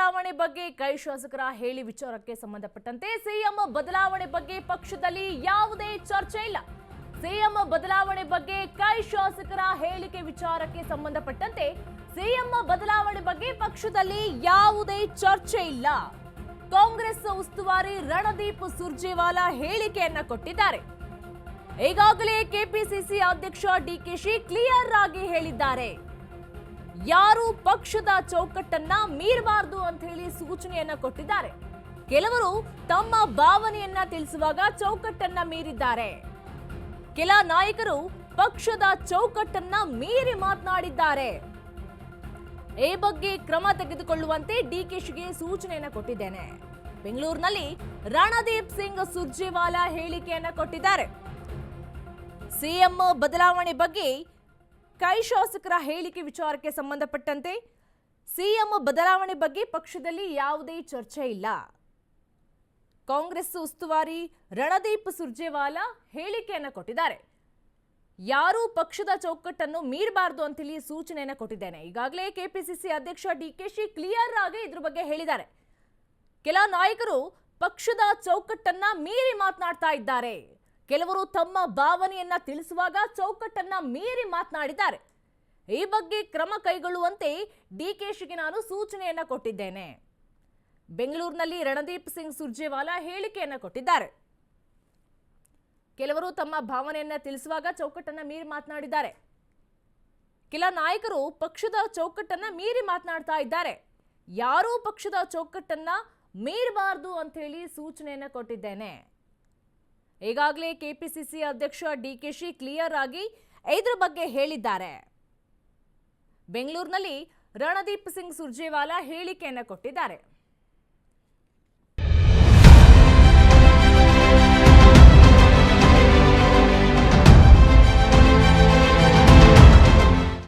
ಬದಲಾವಣೆ ಬಗ್ಗೆ ಕೈ ಶಾಸಕರ ಹೇಳಿ ವಿಚಾರಕ್ಕೆ ಸಂಬಂಧಪಟ್ಟಂತೆ ಸಿಎಂ ಬದಲಾವಣೆ ಬಗ್ಗೆ ಪಕ್ಷದಲ್ಲಿ ಯಾವುದೇ ಚರ್ಚೆ ಇಲ್ಲ. ಸಿಎಂ ಬದಲಾವಣೆ ಬಗ್ಗೆ ಕೈ ಶಾಸಕರ ಹೇಳಿಕೆ ವಿಚಾರಕ್ಕೆ ಸಂಬಂಧಪಟ್ಟಂತೆ ಸಿಎಂ ಬದಲಾವಣೆ ಬಗ್ಗೆ ಪಕ್ಷದಲ್ಲಿ ಯಾವುದೇ ಚರ್ಚೆ ಇಲ್ಲ. ಕಾಂಗ್ರೆಸ್ ಉಸ್ತುವಾರಿ ರಣದೀಪ್ ಸುರ್ಜೇವಾಲಾ ಹೇಳಿಕೆಯನ್ನ ಕೊಟ್ಟಿದ್ದಾರೆ. ಈಗಾಗಲೇ ಕೆಪಿಸಿಸಿ ಅಧ್ಯಕ್ಷ ಡಿಕೆಶಿ ಕ್ಲಿಯರ್ ಆಗಿ ಹೇಳಿದ್ದಾರೆ. ಯಾರು ಪಕ್ಷದ ಚೌಕಟ್ಟನ್ನ ಮೀರಬಾರದು ಅಂತ ಹೇಳಿ ಸೂಚನೆಯನ್ನ ಕೊಟ್ಟಿದ್ದಾರೆ. ಕೆಲವರು ತಮ್ಮ ಭಾವನೆಯನ್ನ ತಿಳಿಸುವಾಗ ಚೌಕಟ್ಟನ್ನ ಮೀರಿದ್ದಾರೆ. ಕೆಲ ನಾಯಕರು ಪಕ್ಷದ ಚೌಕಟ್ಟನ್ನ ಮೀರಿ ಮಾತನಾಡಿದ್ದಾರೆ. ಈ ಬಗ್ಗೆ ಕ್ರಮ ತೆಗೆದುಕೊಳ್ಳುವಂತೆ ಡಿಕೆಶಿಗೆ ಸೂಚನೆಯನ್ನ ಕೊಟ್ಟಿದ್ದೇನೆ. ಬೆಂಗಳೂರಿನಲ್ಲಿ ರಣದೀಪ್ ಸಿಂಗ್ ಸುರ್ಜೇವಾಲಾ ಹೇಳಿಕೆಯನ್ನ ಕೊಟ್ಟಿದ್ದಾರೆ. ಸಿಎಂ ಬದಲಾವಣೆ ಬಗ್ಗೆ ಕೈ ಶಾಸಕರ ಹೇಳಿಕೆ ವಿಚಾರಕ್ಕೆ ಸಂಬಂಧಪಟ್ಟಂತೆ ಸಿಎಂ ಬದಲಾವಣೆ ಬಗ್ಗೆ ಪಕ್ಷದಲ್ಲಿ ಯಾವುದೇ ಚರ್ಚೆ ಇಲ್ಲ. ಕಾಂಗ್ರೆಸ್ ಉಸ್ತುವಾರಿ ರಣದೀಪ್ ಸುರ್ಜೇವಾಲಾ ಹೇಳಿಕೆಯನ್ನ ಕೊಟ್ಟಿದ್ದಾರೆ. ಯಾರೂ ಪಕ್ಷದ ಚೌಕಟ್ಟನ್ನು ಮೀರಬಾರದು ಅಂತೇಳಿ ಸೂಚನೆಯನ್ನ ಕೊಟ್ಟಿದ್ದೇನೆ. ಈಗಾಗಲೇ ಕೆಪಿಸಿಸಿ ಅಧ್ಯಕ್ಷ ಡಿ ಕೆ ಶಿ ಕ್ಲಿಯರ್ ಆಗಿ ಇದ್ರ ಬಗ್ಗೆ ಹೇಳಿದ್ದಾರೆ. ಕೆಲ ನಾಯಕರು ಪಕ್ಷದ ಚೌಕಟ್ಟನ್ನ ಮೀರಿ ಮಾತನಾಡ್ತಾ ಇದ್ದಾರೆ. ಕೆಲವರು ತಮ್ಮ ಭಾವನೆಯನ್ನ ತಿಳಿಸುವಾಗ ಚೌಕಟ್ಟನ್ನ ಮೀರಿ ಮಾತನಾಡಿದ್ದಾರೆ. ಈ ಬಗ್ಗೆ ಕ್ರಮ ಕೈಗೊಳ್ಳುವಂತೆ ಡಿಕೆಶಿಗೆ ನಾನು ಸೂಚನೆಯನ್ನ ಕೊಟ್ಟಿದ್ದೇನೆ. ಬೆಂಗಳೂರಿನಲ್ಲಿ ರಣದೀಪ್ ಸಿಂಗ್ ಸುರ್ಜೇವಾಲಾ ಹೇಳಿಕೆಯನ್ನ ಕೊಟ್ಟಿದ್ದಾರೆ. ಕೆಲವರು ತಮ್ಮ ಭಾವನೆಯನ್ನ ತಿಳಿಸುವಾಗ ಚೌಕಟ್ಟನ್ನ ಮೀರಿ ಮಾತನಾಡಿದ್ದಾರೆ. ಕೆಲ ನಾಯಕರು ಪಕ್ಷದ ಚೌಕಟ್ಟನ್ನ ಮೀರಿ ಮಾತನಾಡ್ತಾ ಇದ್ದಾರೆ. ಯಾರೂ ಪಕ್ಷದ ಚೌಕಟ್ಟನ್ನ ಮೀರಬಾರದು ಅಂತ ಹೇಳಿ ಸೂಚನೆಯನ್ನ ಕೊಟ್ಟಿದ್ದೇನೆ. ಈಗಾಗಲೇ ಕೆಪಿಸಿಸಿ ಅಧ್ಯಕ್ಷ ಡಿಕೆಶಿ ಕ್ಲಿಯರ್ ಆಗಿ ಇದ್ರ ಬಗ್ಗೆ ಹೇಳಿದ್ದಾರೆ. ಬೆಂಗಳೂರಿನಲ್ಲಿ ರಣದೀಪ್ ಸಿಂಗ್ ಸುರ್ಜೇವಾಲಾ ಹೇಳಿಕೆಯನ್ನು ಕೊಟ್ಟಿದ್ದಾರೆ.